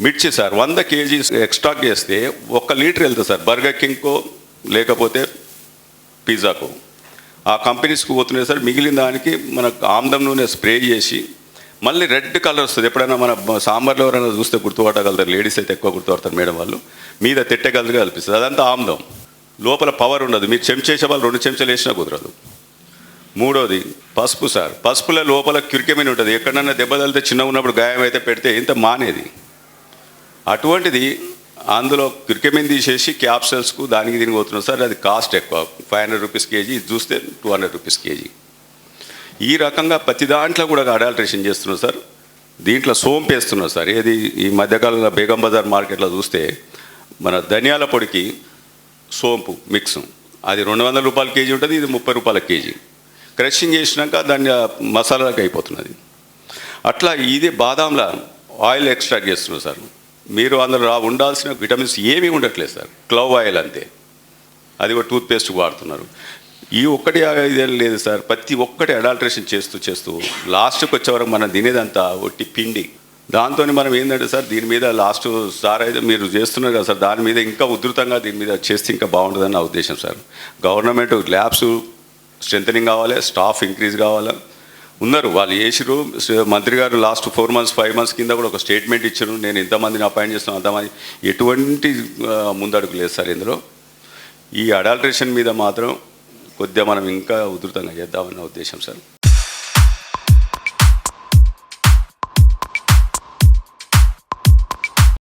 మిర్చి సార్ వంద kgs extra చేస్తే ఒక్క లీటర్ వెళ్తుంది సార్ బర్గర్ కింగ్కో లేకపోతే పిజ్జాకో. ఆ కంపెనీస్కి పోతున్నాయి సార్ మిగిలిన దానికి మనకు ఆమ్దం నూనె స్ప్రే చేసి మళ్ళీ రెడ్ కలర్ వస్తుంది. ఎప్పుడైనా మన సాంబార్లో ఎవరైనా చూస్తే గుర్తుపట్టగలుగుతారు లేడీస్ అయితే ఎక్కువ గుర్తుపడతారు మేడం వాళ్ళు. మీద తిట్టగలగా కల్పిస్తుంది. అదంతా ఆమ్దం. లోపల పవర్ ఉండదు. మీరు చెంచేసే వాళ్ళు రెండు చెంచాలు వేసినా కుదరదు. మూడోది పసుపు సార్. పసుపులో లోపల క్రికెమిన్ ఉంటుంది. ఎక్కడన్నా దెబ్బ తగిలితే చిన్నగా ఉన్నప్పుడు గాయం అయితే పెడితే ఇంత మానేది. అటువంటిది అందులో క్రికెమెన్ తీసేసి క్యాప్సల్స్కు దానికి దీనికి పోతున్నాం. సార్ అది కాస్ట్ ఎక్కువ. ఫైవ్ హండ్రెడ్ రూపీస్ కేజీ ఇది చూస్తే టూ హండ్రెడ్ రూపీస్ కేజీ. ఈ రకంగా ప్రతి దాంట్లో కూడా అడాల్ట్రేషన్ చేస్తున్నాం సార్. దీంట్లో సోంపు వేస్తున్నాం సార్. ఏది ఈ మధ్యకాలంలో బేగం బజార్ మార్కెట్లో చూస్తే మన ధనియాల పొడికి సోంపు మిక్స్ అది రెండు వందల రూపాయల కేజీ ఉంటుంది ఇది ముప్పై రూపాయల కేజీ. క్రషింగ్ చేసినాక దాన్ని ఆ మసాలాకి అయిపోతున్నది. అట్లా ఇది బాదాంలో ఆయిల్ ఎక్స్ట్రాక్ట్ చేస్తున్నాం సార్. మీరు అందులో రా ఉండాల్సిన విటమిన్స్ ఏమీ ఉండట్లేదు సార్. క్లవ్ ఆయిల్ అంతే. అది కూడా టూత్పేస్ట్ వాడుతున్నారు. ఈ ఒక్కటి ఇదేం లేదు సార్. ప్రతి ఒక్కటి అడాల్ట్రేషన్ చేస్తూ చేస్తూ లాస్ట్కి వచ్చేవరకు మనం తినేదంతా ఒట్టి పిండి. దాంతో మనం ఏంటంటే సార్ దీని మీద లాస్ట్ సార్ అయితే మీరు చేస్తున్నారు కదా సార్ దాని మీద ఇంకా ఉధృతంగా దీని మీద చేస్తే ఇంకా బాగుంటుందని నా ఉద్దేశం సార్. గవర్నమెంట్ ల్యాబ్స్ స్ట్రెంథనింగ్ కావాలి స్టాఫ్ ఇంక్రీజ్ కావాలి. ఉన్నారు. వాళ్ళు చేసిరు మంత్రి గారు last four months five months కింద కూడా ఒక స్టేట్మెంట్ ఇచ్చారు నేను ఎంతమందిని అపాయింట్ చేస్తున్నాను అంతమంది ఎటువంటి ముందడుగు లేదు సార్ ఇందులో. ఈ అడాల్ట్రేషన్ మీద మాత్రం కొద్దిగా మనం ఇంకా ఉధృతంగా చేద్దామన్న ఉద్దేశం సార్.